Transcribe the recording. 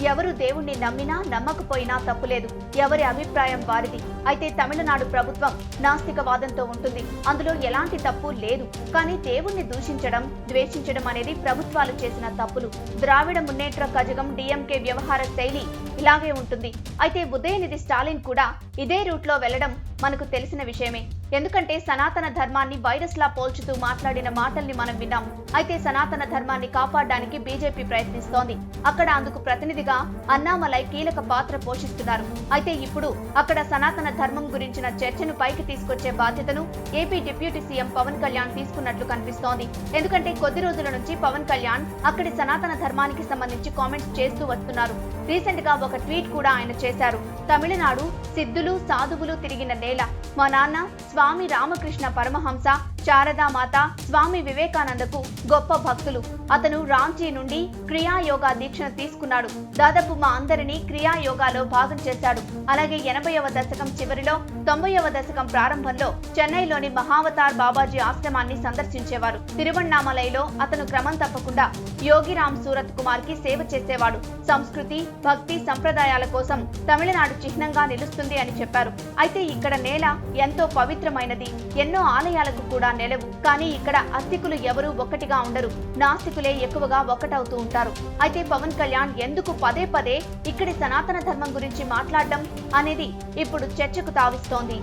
ఎవరు దేవుణ్ణి నమ్మినా నమ్మకపోయినా తప్పులేదు. ఎవరి అభిప్రాయం వారిది. అయితే తమిళనాడు ప్రభుత్వం నాస్తికవాదంతో ఉంటుంది. అందులో ఎలాంటి తప్పు లేదు. కానీ దేవుణ్ణి దూషించడం ద్వేషించడం అనేది ప్రభుత్వాలు చేసిన తప్పులు. ద్రావిడ మున్నేట్ర కజగం డిఎంకే వ్యవహార శైలి ఇలాగే ఉంటుంది. అయితే ఉదయనిధి స్టాలిన్ కూడా ఇదే రూట్లో వెళ్ళడం మనకు తెలిసిన విషయమే. ఎందుకంటే సనాతన ధర్మాన్ని వైరస్ లా పోల్చుతూ మాట్లాడిన మాటల్ని మనం విన్నాం. అయితే సనాతన ధర్మాన్ని కాపాడడానికి బీజేపీ ప్రయత్నిస్తోంది. అక్కడ అందుకు ప్రతినిధిగా అన్నామలై కీలక పాత్ర పోషిస్తున్నారు. అయితే ఇప్పుడు అక్కడ సనాతన ధర్మం గురించిన చర్చను పైకి తీసుకొచ్చే బాధ్యతను AP deputy CM Pawan Kalyan తీసుకున్నట్లు కనిపిస్తోంది. ఎందుకంటే కొద్ది రోజుల నుంచి పవన్ కళ్యాణ్ అక్కడి సనాతన ధర్మానికి సంబంధించి కామెంట్స్ చేస్తూ వస్తున్నారు. రీసెంట్గా ఒక ట్వీట్ కూడా ఆయన చేశారు. తమిళనాడు సిద్ధులు సాధువులు తిరిగిన నేల. మా నాన్న స్వామి రామకృష్ణ పరమహంస శారదామాత స్వామి వివేకానందకు గొప్ప భక్తులు. అతను రాంచీ నుండి క్రియాయోగా దీక్షను తీసుకున్నాడు. దాదాపు మా అందరినీ క్రియాయోగాలో భాగం చేశాడు. అలాగే ఎనభైవ దశకం చివరిలో తొంభైవ దశకం ప్రారంభంలో చెన్నైలోని మహావతార్ బాబాజీ ఆశ్రమాన్ని సందర్శించేవారు. తిరువణ్ణామలైలో అతను క్రమం తప్పకుండా యోగిరామ్ సూరత్ కుమార్కి సేవ చేసేవాడు. సంస్కృతి భక్తి సంప్రదాయాల కోసం తమిళనాడు చిహ్నంగా నిలుస్తుంది అని చెప్పారు. అయితే ఇక్కడ నేల ఎంతో పవిత్రమైనది. ఎన్నో ఆలయాలకు కూడా నెలవు. కానీ ఇక్కడ అస్తికులు ఎవరూ ఒక్కటిగా ఉండరు. నాస్తికులే ఎక్కువగా ఒక్కటవుతూ ఉంటారు. అయితే పవన్ కళ్యాణ్ ఎందుకు పదే పదే ఇక్కడి సనాతన ధర్మం గురించి మాట్లాడడం అనేది ఇప్పుడు చర్చకు తావిస్తోంది.